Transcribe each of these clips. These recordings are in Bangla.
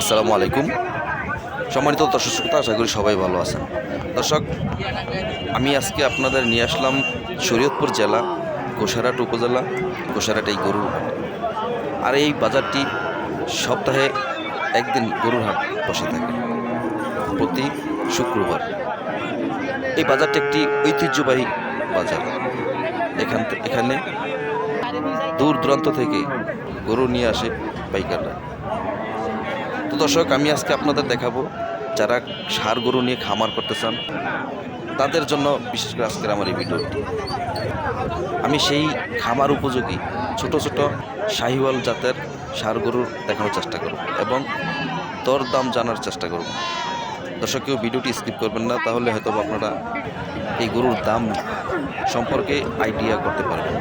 আসসালামু আলাইকুম। সম্মানিত দর্শক আশা করি সবাই ভালো আছেন। দর্শক, আমি আজকে আপনাদের নিয়ে আসলাম শরীয়তপুর জেলা গোসারাট উপজেলা গোসারাট এই গরুর হাট। আর এই বাজারটি সপ্তাহে একদিন গরুর হাট বসে থাকে, প্রতি শুক্রবার। এই বাজারটি একটি ঐতিহ্যবাহী বাজার। এখান এখানে দূর দূরান্ত থেকে গরু নিয়ে আসে পাইকাররা। তো দর্শক আমি আজকে আপনাদের দেখাবো যারা সার গরু নিয়ে খামার করতে চান, তাদের জন্য বিশেষ করে আজকের আমার এই ভিডিওটি আমি সেই খামার উপযোগী ছোট ছোট শাহিওয়াল জাতের সার গরুর দেখানোর চেষ্টা করব এবং দর দাম জানার চেষ্টা করব। দর্শক, কেউ ভিডিওটি স্কিপ করবেন না, তাহলে হয়তো আপনারা এই গরুর দাম সম্পর্কে আইডিয়া করতে পারবেন।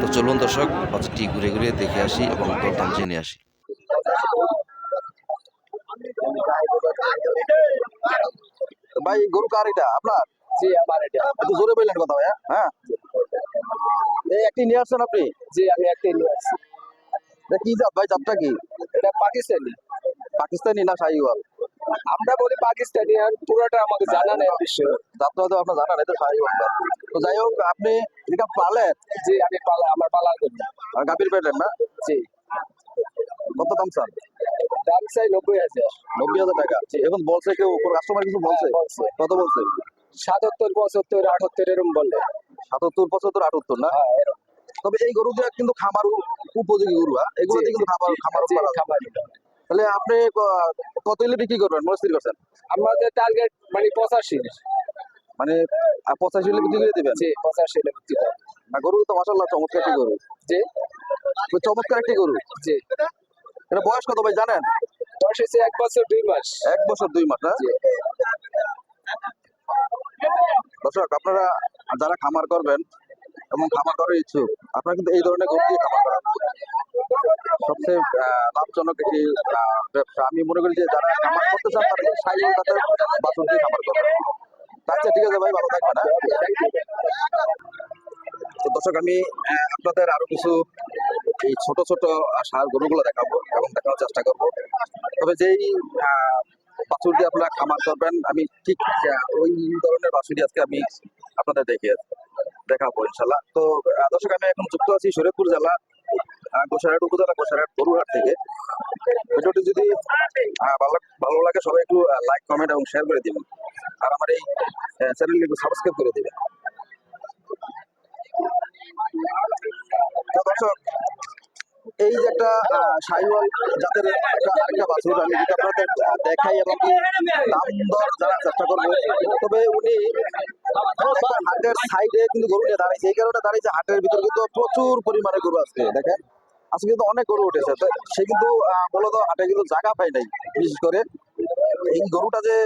তো চলুন দর্শক, বাজারটি ঘুরে ঘুরে দেখে আসি এবং দর দাম জেনে আসি। ভাই গরু কার এটা? আপনার? জি আমার এটা। একটু জোরে বললেন কথা ভাইয়া। হ্যাঁ? এই একটি নিয়ে আসছেন আপনি? জি আমি একটা নিয়ে আসছি। কি জাত ভাই জাতটা কি? এটা পাকিস্তানি। পাকিস্তানি না শাহিওয়াল? আমরা বলি পাকিস্তানি আর পুরোটা আমাকে জানা নেই অবশ্য জাতটা হয়তো আপনার জানা নেই তো শাহিওয়াল তো যাই হোক আপনি এটা পালেন? জি আমি পালা আমার পালা আর গাভীর পেলেন না? জি। কত দাম চান? দাম চাই নব্বই হাজার নব্বই হাজার টাকা। এখন বলছে কেউ কাস্টমার কিছু বলছে? হ্যাঁ, কত বলছে? সাতাত্তর পঁচাত্তর আটাত্তর এরকম বললে সাতাত্তর পঁচাত্তর আটাত্তর না? হ্যাঁ তবে এই গরুটা কিন্তু খামার উপযোগী গরু হ্যাঁ? এগুলোতে জি, কিন্তু খামার খামার তাহলে আপনি কত হলে বিক্রি করবেন? মনস্থির করছেন আমাদের টার্গেট মানে পঁচাশি। মানে পঁচাশি হলে বিক্রি করে দিবেন? পঁচাশি হলে বিক্রি করে। না গরু তো মাসাল্লাহ চমৎকার একটি গরু। তো চমৎকার একটি গরু। জি। এটা বয়স কত ভাই জানেন? বয়স হচ্ছে এক বছর দুই মাস। এক বছর দুই মাস না দর্শক আপনারা যারা খামার করবেন এবং খামার করার ইচ্ছুক আপনারা কিন্তু এই ধরনের গরু দিয়ে খামার করা সবচেয়ে লাভজনক একটি ব্যবসা। আমি মনে করি যে যারা খামার করতে চান তারা এই সাইকেল তাদের বাছুর দিয়ে খামার করবেন আচ্ছা ঠিক আছে ভাই ভালো থাকবেন হ্যাঁ? দর্শক আমি আপনাদের আরও কিছু এই ছোট ছোট ষাঁড় গরুগুলো দেখাবো এবং দেখানোর চেষ্টা করব। তবে যেই বাছুর দিয়ে আপনারা খামার করবেন আমি ঠিক ওই ধরনের বাছুরই আজকে আমি আপনাদের দেখে দেখাবো ইনশাল্লাহ তো দর্শক আমি এখন যুক্ত আছি শরীয়তপুর জেলা আহ, গোসাইহাট উপজেলা গোসাইহাট গরুহাট থেকে। ভিডিওটি যদি ভালো ভালো লাগে সবাই একটু লাইক কমেন্ট এবং শেয়ার করে দিবেন। আর আমার এই চ্যানেলটি একটু সাবস্ক্রাইব করে দিবেন তো দর্শক এই যে একটা সাইওয়াল জাতের একটা আরেকটা বাছুর আমি যদি আপনাদের দেখাই এবং দাম দর জানার চেষ্টা করব। তবে উনি হাটের সাইডে কিন্তু গরু নিয়ে দাঁড়িয়েছে এই কারণে দাঁড়িয়েছে হাটের ভিতরে কিন্তু প্রচুর পরিমাণে গরু আছে। দেখেন, আজকে কিন্তু অনেক গরু উঠেছে। সে কিন্তু মূলত হাটে কিন্তু জায়গা পায় নাই, বিশেষ করে। এই গরুটা যে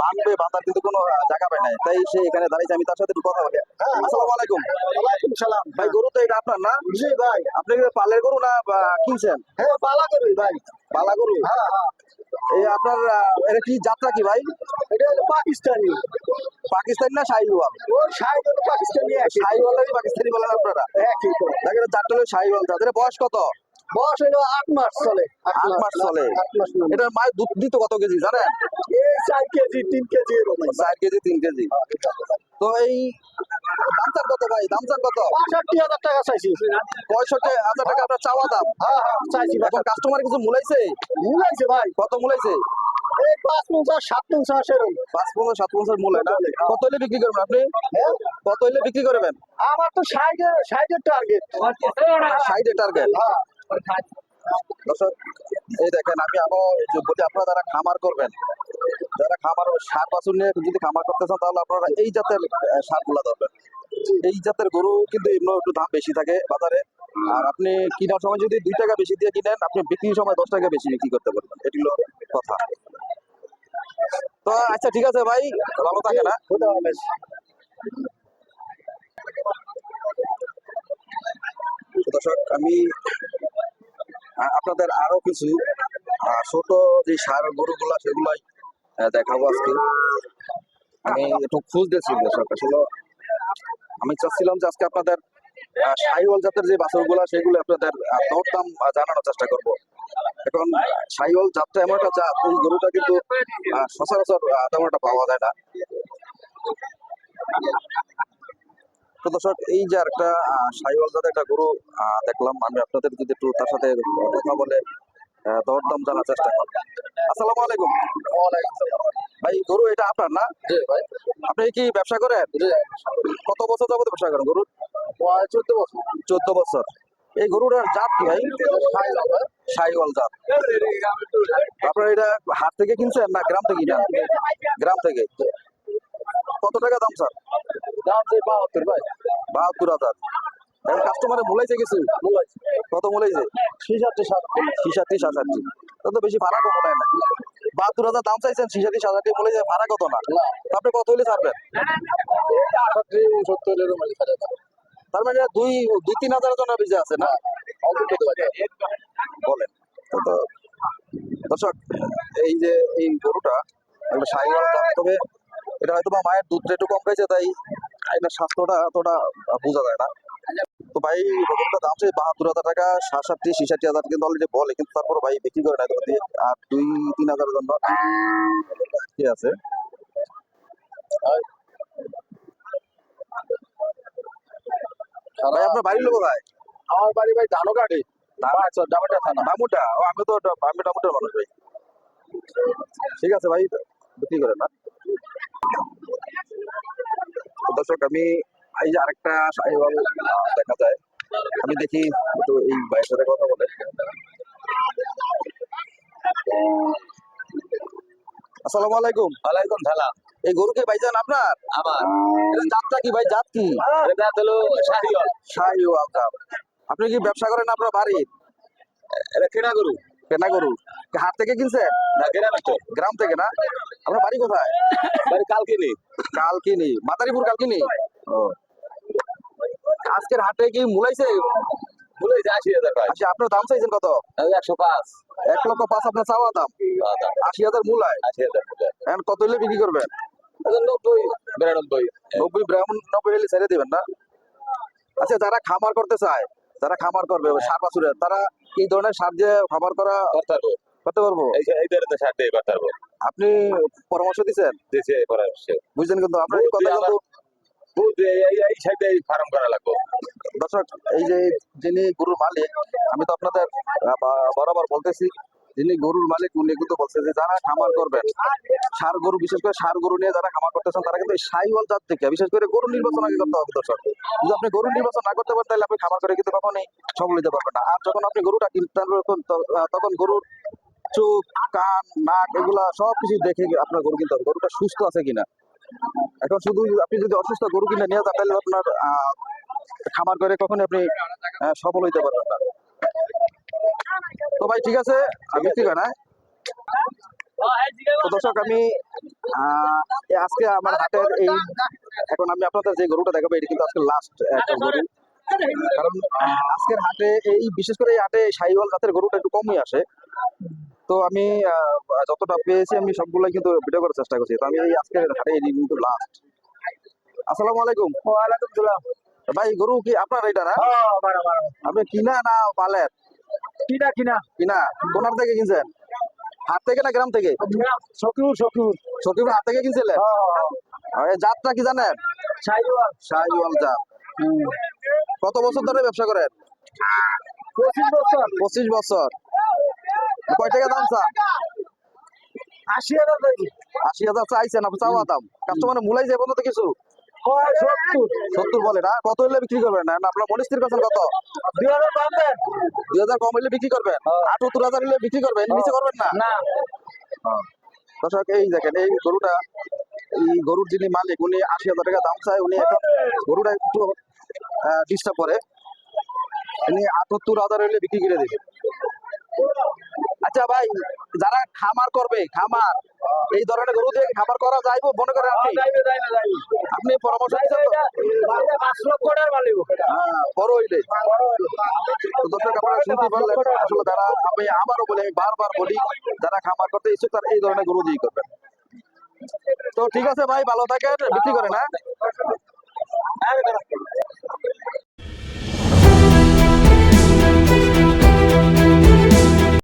বাঁধবে বাঁধার কিন্তু কোনো জায়গা পায় নাই। তাই সে এখানে দাঁড়িয়েছে আমি তার সাথে একটু কথা বলি। আসসালামু আলাইকুম। ওয়ালাইকুম সালাম। ভাই গরু তো এটা আপনার না? জি ভাই। আপনি কি পালের গরু না কিনছেন? হ্যাঁ পালা করি ভাই। পালা গরু? হ্যাঁ হ্যাঁ। এই আপনার এটা কি যাত্রা কি ভাই? এটা হলো পাকিস্তানি। পাকিস্তানি না শাহিওয়াল? হলো পাকিস্তানি একই। শাহিওয়ালেরই পাকিস্তানি বলেন আপনারা? তো। দেখেন চারটা হলো শাহিওয়াল এটা বয়স কত? বয়স হলো আট মাস চলে। আট মাস চলে। আট মাস চলে। এটার মায়ের দুধ দিত কত কেজি জানেন? এই চার কেজি তিন কেজি এরকম। চার কেজি তিন কেজি। তো এই দাম কত ভাই? দাম কত? পঁয়ষট্টি হাজার টাকা চাইছি। পঁয়ষট্টি হাজার টাকা আপনার চাওয়া দাম? হ্যাঁ হ্যাঁ চাইছি এখন কাস্টমার কিছু মূলাইছে? মুলাইছে ভাই। কত মূলাইছে? এই পাঁচ পঞ্চাশ সাত পঞ্চাশ এরকম। পাঁচ সাত মূল্য না? কত হলে বিক্রি করবেন আপনি? হ্যাঁ? কত হলে বিক্রি করবেন? আমার তো সাইডের সাইডের টার্গেট সাইডে টার্গেট এই দেখেন আমি আবার বলি আপনারা যারা খামার করবেন যারা খামার সার বাছুর নিয়ে যদি খামার করতে চান তাহলে আপনারা এই জাতের সারগুলা ধরবেন। এই জাতের গরু কিন্তু এমনি একটু দাম বেশি থাকে বাজারে। আর আপনি কেনার সময় যদি দুই টাকা বেশি দিয়ে কিনেন আপনি বিক্রির সময় দশ টাকা বেশি বিক্রি করতে পারবেন। এটি হলো কথা। তো আচ্ছা ঠিক আছে ভাই ভালো থাকে না খুদা দর্শক আমি আপনাদের আরও কিছু ছোট যে সার গরুগুলা সেগুলাই দেখাবো আজকে। আমি একটু খুঁজতেছি আসলে আমি চাচ্ছিলাম যে আজকে আপনাদের শাহিওয়াল জাতের যে বাছুরগুলা সেগুলো আপনাদের আহ, দরদাম আহ, জানানোর চেষ্টা করব। এখন সাইওয়াল জাতটা এমন একটা জাত এই গরুটা কিন্তু সচরাচর তেমন একটা পাওয়া যায় না। তো দর্শক এই যে একটা সাইওয়াল জাতের একটা গরু দেখলাম আমি আপনাদের যদি একটু তার সাথে কথা বলে দরদাম জানার চেষ্টা আসসালামু আলাইকুম। ভাই গরু এটা আপনার না? ভাই। আপনি কি ব্যবসা করেন? কত বছর যাবত ব্যবসা করেন গরুর চোদ্দ বছর। চোদ্দ বছর। এই গরুটার জাত কি ভাই? সাইওয়াল জাত। আপনার এটা হাট থেকে কিনছেন না গ্রাম থেকে কিনেন? গ্রাম থেকে। কত টাকা দাম স্যার? দাম যে বাহাত্তর ভাই। বাহাত্তর হাজার। এখন কাস্টমারে মূলাইছে কিছু? কত মূলাইছে? ছিষট্টি সাত ছিষাটি সাতাশি তো তো বেশি ভাড়া কম মনে না। বাহাত্তর হাজার দাম চাইছেন ছিষাটি সাতাশি মূলাইছে ভাড়া কত না? আপনি কত হলে ছাড়বেন? আষট্টি উনসত্তর এরকম। তার মানে দুই দুই তিন হাজারের জন্য বেঁচে আছে না। বলেন। দর্শক এই যে এই গরুটা একটা জাত তবে এটা হয়তো বা মায়ের দুধটা একটু কম খাইছে তাই এটা স্বাস্থ্যটা অতটা বোঝা যায় না। তো ভাই গরুটা দাম চাই বাহাত্তর হাজার টাকা সাতষট্টি ছিষট্টি হাজার কিন্তু অলরেডি বলে কিন্তু তারপর ভাই বিক্রি করে না দিয়ে আর দুই তিন হাজারের জন্য আছে? ভাই আপনার বাড়ির লোক কোথায়? আমার বাড়ি ভাই ধানও কাটে আচ্ছা ডাবাটা থানা। ডামুটা ও আমি তো ড- আমি ডামুটার মানুষ ভাই। ঠিক আছে ভাই বিক্রি করে না। দর্শক আমি এই যে আরেকটা আহ, দেখা যায়। আমি দেখি একটু এই ভাইয়ের সাথে কথা বলে। আসসালামু আলাইকুম। ওয়ালাইকুম সালাম। এই গরু কি ভাইজান আপনার? আমার। জাতটা কি ভাই? জাত কি? এটা হলো শাহিওয়াল শাহিওয়াল আপনি কি ব্যবসা করেন আপনার বাড়ির? এটা কেনা গরু। কেনা গরু। হাট থেকে কেনা বেচো গ্রাম থেকে না? আপনার বাড়ি কোথায়? বাড়ি কালকে নেই কালকিনি। মাদারীপুর কালকিনি? ও। আজকের হাটে কি মূলাইছে? ভুলে আশি হাজার আচ্ছা আপনার দাম চাইছেন কত? একশো পাঁচ। এক লক্ষ পাঁচ আপনার চাওয়া দাম। আশি হাজার মূলায়। আশি হাজার এখন কত হলে বিক্রি করবেন? নব্বই বিরানব্বই। নব্বই ব্রাহ্মণ নব্বই হলে ছেড়ে দিবেন না? আচ্ছা যারা খামার করতে চায় যারা খামার করবে সার বাছুরের তারা এই ধরনের সার দিয়ে খামার করা করতে পারব। এই ধরনের সার দিয়ে করতে পারব। আপনি পরামর্শ দিচ্ছেন দিয়েছি পরামর্শ। বুঝছেন কিন্তু আপনার কথা কিন্তু এই সাইডে ফার্ম করা লাগবে। দর্শক এই যে যিনি গুরুর মালিক আমি তো আপনাদের বরাবর বলতেছি যিনি গরুর মালিক, উনি কিন্তু বলছে যে যারা খামার করবেন সার গরু, বিশেষ করে সার গরু নিয়ে যারা খামার করতেছেন, তারা কিন্তু সাইওয়াল জাত থেকে, বিশেষ করে গরু নির্বাচন আগে করতে হবে দর্শক। যদি আপনি গরু নির্বাচন না করতে পারেন, তাহলে আপনি খামার করে কিন্তু কখনোই সফল হতে পারবেন না। আর যখন আপনি গরুটা কিনতে তখন গরুর চোখ, কান, নাক, এগুলা সব কিছু দেখে আপনার গরু কিনতে হবে। গরুটা সুস্থ আছে কিনা? এখন শুধু আপনি যদি অসুস্থ গরু কিনে নিয়ে যান, তাহলে আপনার খামার করে কখনই আপনি সফল হইতে পারবেন না। তো ভাই ঠিক আছে? আমি ঠিক না? তো দর্শক আমি আজকে আমার হাটের এই এখন আমি আপনাদের যে গরুটা দেখাবো এটি কিন্তু আজকে লাস্ট একটা গরু। কারণ আজকের হাটে এই বিশেষ করে এই হাটে সাইওয়াল জাতের গরুটা একটু কমই আসে। তো আমি যতটা পেয়েছি আমি সবগুলো কিন্তু ভিডিও করার চেষ্টা করছি। তো আমি এই আজকের হাটে এই কিন্তু লাস্ট আসসালামু আলাইকুম। ওয়ালাইকুম সালাম। ভাই গরু কি আপনার এটা না? আমার আপনি কিনা না পালেন কিনা কিনা। কিনা? কোনার থেকে কিনছেন? হাট থেকে না গ্রাম থেকে? শকুর শকুর সত্যি হাট থেকে কিনছিলেন? আর জাতটা কি জানেন? শাহিওয়াল শাহিওয়াল জাত। কত বছর ধরে ব্যবসা করেন? পঁচিশ বছর। পঁচিশ বছর। কয় টাকা দাম চা? আশি হাজার আশি হাজার চাইছেন আপনি চাওয়া দাম। কাস্টমারে মূলাই যায় বলতো কিছু। সত্তর। বলে না? কত হলে বিক্রি করবেন? না আপনার মনিস্থির পাচ্ছেন কত? দুই হাজার কম দেন দুই হাজার কম হলে বিক্রি করবেন? আটাত্তর হাজার হলে বিক্রি করবেন? নিচে করবেন না? না। দর্শক এই দেখেন এই গরুটা এই গরুর যিনি মালিক উনি আশি হাজার টাকা দাম চায়। উনি এখন গরুটা একটু ডিস্টার্ব করে। উনি আটাত্তর হাজার হলে বিক্রি করে দেবে। আচ্ছা ভাই যারা খামার করবে খামার এই ধরনের গরু দিয়ে খামার করা যাইবো মনে করেন আপনি? আপনি পরামর্শ দিচ্ছেন তো? পাঁচ লক্ষ টাকার মালিক হ্যাঁ, বড় হইলে। দর্শক আপনারা শুনতে পারলেন আসলে তারা আমি আবারও বলি আমি বারবার বলি যারা খামার করতে ইচ্ছুক তারা এই ধরনের গরু দিয়ে করবেন। তো ঠিক আছে ভাই ভালো থাকেন বিক্রি করে হ্যাঁ।